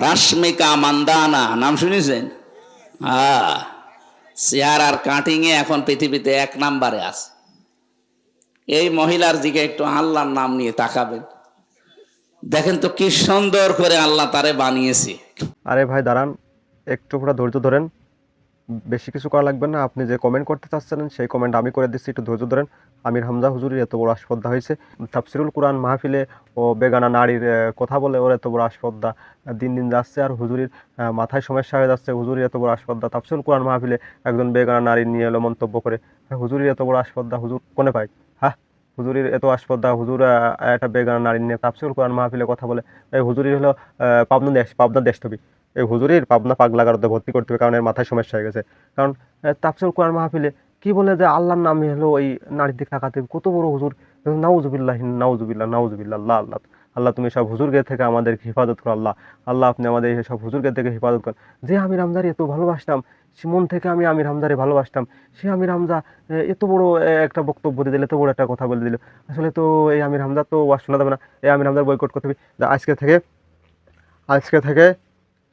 রাশ্মিকা মান্দানা, নাম শুনেছেন? হ্যাঁ চেয়ার আর কাটিংয়ে এখন পৃথিবীতে এক নাম্বারে আছে। এই মহিলার দিকে একটু আল্লাহর নাম নিয়ে তাকাবেন। দেখেন তো কি সুন্দর করে আল্লাহ তারে বানিয়েছে। আরে ভাই, দাঁড়ান একটু ধৈর্য ধরেন। বেশি কিছু করা লাগবে না। আপনি যে কমেন্ট করতে চাচ্ছেন সেই কমেন্ট আমি করে দিচ্ছি। একটু ধৈর্য ধরেন। আমির হামজা হুজুরের এত বড় আসপদ্দা হয়েছে। তাফসিরুল কোরআন মাহফিলে ও বেগানা নারীর কথা বলে ওর এত বড় আসপদ্দা দিন দিন যাচ্ছে আর হুজুরির মাথায় সমস্যা হয়ে যাচ্ছে। হুজুরের এত বড় আসপদ্দা তাফসিরুল কোরআন মাহফিলে একজন বেগানা নারী নিয়ে এলো মন্তব্য করে। হ্যাঁ, হুজুরের এত বড় আসপদ্দা হুজুর কোনে পায়? হ্যাঁ হুজুরির এত আসপদ্দা হুজুর একটা বেগানা নারী নিয়ে তাফসিরুল কোরআন মাহফিলে কথা বলে। এই হুজুরির হলো পাবনা দেশ পাবনা দেশটবি এই হুজুরির পাবনা পাগলা গারদে ভর্তি করতে হবে কারণ এর মাথায় সমস্যা হয়ে গেছে। কারণ তাফসির কোরআন মাহফিলে কি বলে যে আল্লাহর নামে হলো ওই নারীর দিকে তাকাতে কত বড় হুজুর? নাউজুবিল্লাহ নাউজুবিল্লাহ নাউজুবিল্লাহ, আল্লাহ আল্লাহ। আল্লাহ, তুমি সব হুজুরকে থেকে আমাদেরকে হেফাজত করো, আল্লাহ। আল্লাহ, আপনি আমাদের সব হুজুরকে থেকে হেফাজত করেন। যে আমির হামজারে এত ভালোবাসতাম, সে মন থেকে আমি আমির হামজারে ভালোবাসতাম। সে আমির হামজা এত বড় একটা বক্তব্য দিয়ে দিল, এত বড় একটা কথা বলে দিল। আসলে তো এই আমির হামজা তো ওয়াজ শোনা যাবে না। এই আমির হামজার বয়কট করতে হবে। আজকে থেকে আজকে থেকে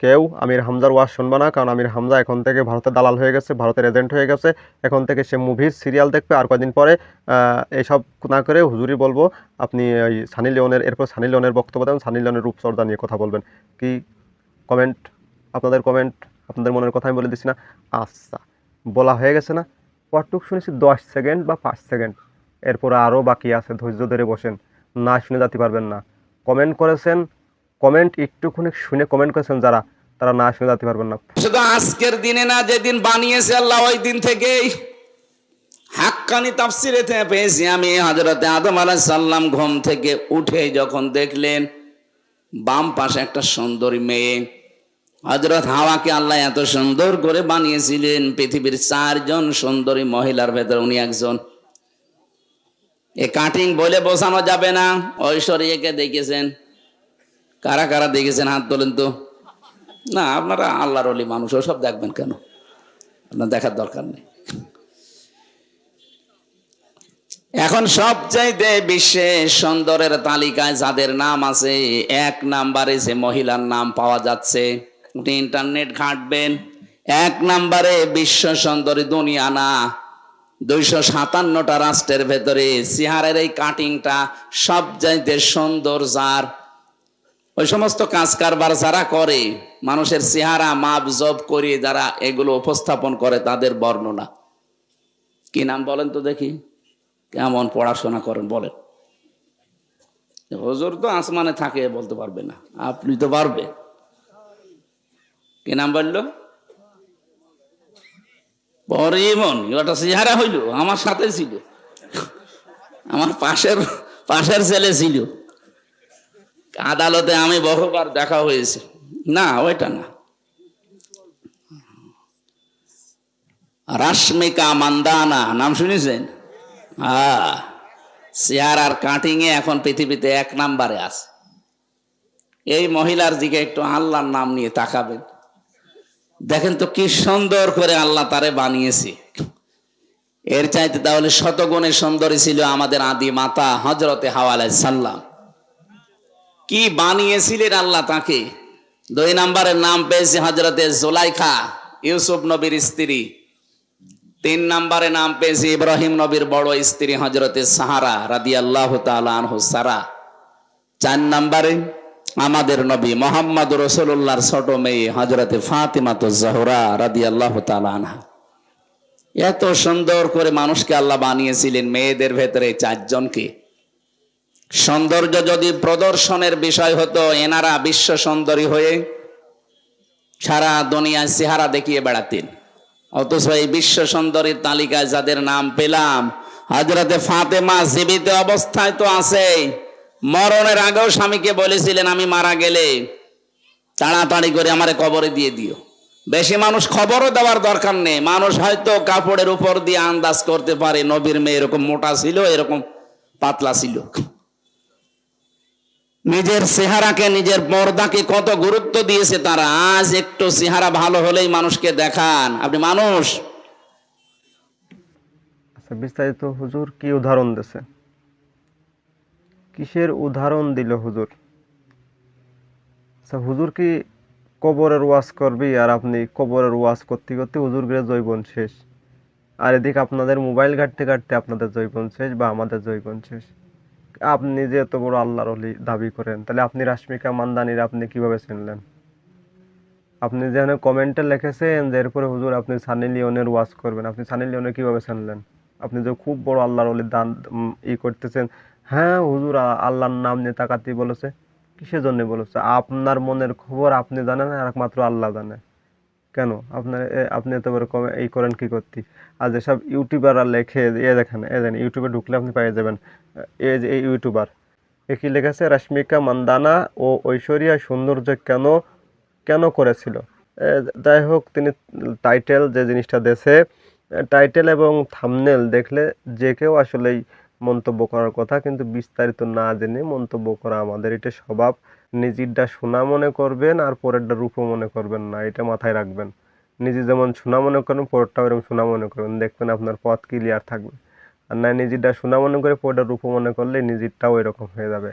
কেউ আমির হামজার ওয়াজ শুনবে না কারণ আমির হামজা এখন থেকে ভারতের দালাল হয়ে গেছে ভারতের এজেন্ট হয়ে গেছে। এখন থেকে সে মুভির সিরিয়াল দেখবে আর কয়দিন পরে আহ, এইসব না করে হুজুরি বলব আপনি ওই সানি লিওনের এরপর সানি লিওনের বক্তব্য দেন সানি লিওনের রূপচর্দা নিয়ে কথা বলবেন। কি কমেন্ট আপনাদের কমেন্ট আপনাদের মনের কথা আমি বলে দিচ্ছি না। আচ্ছা বলা হয়ে গেছে না? কটুক শুনেছি? দশ সেকেন্ড বা পাঁচ সেকেন্ড এরপরে আরও বাকি আছে ধৈর্য ধরে বসেন। না শুনে যাতে পারবেন না। কমেন্ট করেছেন কমেন্ট, একটুখানি শুনে কমেন্ট করেছেন যারা, তারা না শুনে যেতে পারবেন না। শুধু আজকের দিনে না, যেদিন বানিয়েছে আল্লাহ, ওই দিন থেকেই হাক্কানি তাফসিরে থেকে পেয়েছি আমি। হজরতে আদম আলাহ সাল্লাম ঘুম থেকে উঠে যখন দেখলেন, বাম পাশে একটা সুন্দরী মেয়ে। হজরত হাওয়াকে আল্লাহ এত সুন্দর করে বানিয়েছিলেন, পৃথিবীর চারজন সুন্দরী মহিলার ভেতর উনি একজন। এ কাটিং বলে বোঝানো যাবে না, ঐশ্বরীয়কে দেখেছেন। কারা কারা দেখেছেন হাত তোলেন তো? না, আপনারা আল্লাহর অলি মানুষ, ওসব দেখবেন কেন? আপনার দেখার দরকার নেই। এখন সবচাইতে বিশ্বে সুন্দরের তালিকায় যাদের নাম আছে, এক নাম্বারে যে মহিলার নাম পাওয়া যাচ্ছে আপনি ইন্টারনেট ঘাঁটবেন। এক নাম্বারে বিশ্ব সুন্দরী দুনিয়া না, দুইশো সাতান্নটা রাষ্ট্রের ভেতরে সিহারের এই কাটিংটা সবচাইতে সুন্দর যার ওই সমস্ত কাজ কারবার যারা করে, মানুষের চেহারা মাপ জব করে যারা এগুলো উপস্থাপন করে, তাদের বর্ণনা। কি নাম বলেন তো দেখি? কেমন পড়াশোনা করেন বলেন। হজুর তো আসমানে থাকে, বলতে পারবে না। আপনি তো পারবে। কি নাম বলল? পরিমন ওটা চেহারা হইল, আমার সাথে ছিল। আমার পাশের পাশের ছেলে ছিল। আদালতে আমি বহুবার দেখা হয়েছে। না, ওইটা না। রাশ্মিকা মান্দানা, নাম শুনেছেন? হ্যাঁ চেয়ার আর কাটিং এ এখন পৃথিবীতে এক নাম্বারে আছে। এই মহিলার দিকে একটু আল্লাহর নাম নিয়ে তাকাবেন। দেখেন তো কি সুন্দর করে আল্লাহ তারে বানিয়েছে। এর চাইতে তাহলে শতগুণে সুন্দরী ছিল আমাদের আদি মাতা হজরতে হাওয়ালাই সাল্লাম কি বানিয়েছিলেন আল্লাহ তাকে? দুই নম্বরের নাম পেয়েছে হজরতে জোলাইখা, ইউসুফ নবীর স্ত্রী। তিন নম্বরে নাম পেয়েছে ইব্রাহিম নবীর বড় স্ত্রী হজরতে সাহারা রাদি আল্লাহ আনহু সারা। চার নম্বরে আমাদের নবী মোহাম্মদ রসুল্লাহর ছোট মেয়ে হজরতে ফাতিমাত জাহরা রাদি আল্লাহ আনহা। এত সুন্দর করে মানুষকে আল্লাহ বানিয়েছিলেন মেয়েদের ভেতরে চারজনকে। সৌন্দর্য যদি প্রদর্শনের বিষয় হতো, এনারা বিশ্ব সুন্দরী হয়ে সারা দুনিয়ায় চেহারা দেখিয়ে বেড়াতেন। অথচ এই বিশ্ব সুন্দরীর তালিকায় যাদের নাম পেলাম হজরতে ফাতেমা জীবিত অবস্থায় তো আছে। মরণের আগেও স্বামীকে বলেছিলেন, আমি মারা গেলে তাড়াতাড়ি করে আমারে কবরে দিয়ে দিও। বেশি মানুষ খবরও দেওয়ার দরকার নেই। মানুষ হয়তো কাপড়ের উপর দিয়ে আন্দাজ করতে পারে, নবীর মেয়ে এরকম মোটা ছিল, এরকম পাতলা ছিল। নিজের চেহারাকে, নিজের পর্দাকে কত গুরুত্ব দিয়েছে তারা। আজ একটু চেহারা ভালো হলেই মানুষকে দেখান। আপনি মানুষ? আচ্ছা বিস্তারিত হুজুর কি উদাহরণ দিছে? কিসের উদাহরণ দিল হুজুর? আচ্ছা হুজুর কি কবরের ওয়াজ করবি আর আপনি কবরের ওয়াজ করতে করতে হুজুরগিরে জৈবন শেষ? আর এদিকে আপনাদের মোবাইল ঘাটতে ঘাটতে আপনাদের জৈবন শেষ বা আমাদের জৈবন শেষ? আপনি যে এত বড় আল্লাহর অলি দাবি করেন, তাহলে আপনি রাশ্মিকা মান্দানির আপনি কীভাবে চিনলেন? আপনি যেখানে কমেন্টে লিখেছেন যে এরপরে হুজুর আপনি সানি লিওনের ওয়াজ করবেন, আপনি সানি লিওনের কীভাবে চিনলেন? আপনি যে খুব বড় আল্লাহর অলির দান ই করতেছেন। হ্যাঁ হুজুর আল্লাহর নাম নিয়ে তাকাতি বলেছে। কিসের জন্য বলেছে? আপনার মনের খবর আপনি জানেন আর একমাত্র আল্লাহ জানে। কেন? আপনার আপনি এত বড় কমে, এই করেন কী করতে? আর যেসব ইউটিউবাররা লেখে, এ দেখেন এ দেখেন, ইউটিউবে ঢুকলে আপনি পেয়ে যাবেন। এই যে এই ইউটিউবার, এ কি লিখেছে? রাশ্মিকা মান্দানা ও ঐশ্বরিয়া সৌন্দর্য কেন কেন করেছিল? যাই হোক, তিনি টাইটেল যে জিনিসটা দেশে টাইটেল এবং থামনেল দেখলে যে কেউ আসলেই মন্তব্য করার কথা, কিন্তু বিস্তারিত না জেনে মন্তব্য করা আমাদের এটা স্বভাব। নিজেরটা সোনা মনে করবেন আর পরেরটা রূপও মনে করবেন না, এটা মাথায় রাখবেন। নিজে যেমন সোনা মনে করেন, পরেরটাও এরকম সোনা মনে করবেন। দেখবেন আপনার পথ ক্লিয়ার থাকবে। আর না, নিজেরটা সোনা মনে করে, পরেরটা রূপো মনে করলে নিজেরটাও এরকম হয়ে যাবে।